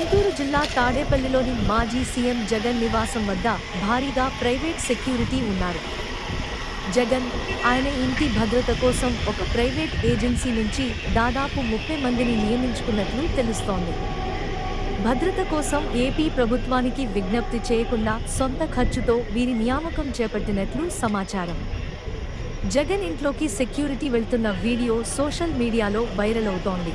గుంటూరు జిల్లా తాడేపల్లిలోని మాజీ సీఎం జగన్ నివాసం వద్ద భారీగా ప్రైవేట్ సెక్యూరిటీ ఉన్నారు. జగన్ ఆయన ఇంటి భద్రత కోసం ఒక ప్రైవేట్ ఏజెన్సీ నుంచి దాదాపు ముప్పై మందిని నియమించుకున్నట్లు తెలుస్తోంది. భద్రత కోసం ఏపీ ప్రభుత్వానికి విజ్ఞప్తి చేయకుండా సొంత ఖర్చుతో వీరి నియామకం చేపట్టినట్లు సమాచారం. జగన్ ఇంట్లోకి సెక్యూరిటీ వెళ్తున్న వీడియో సోషల్ మీడియాలో వైరల్ అవుతోంది.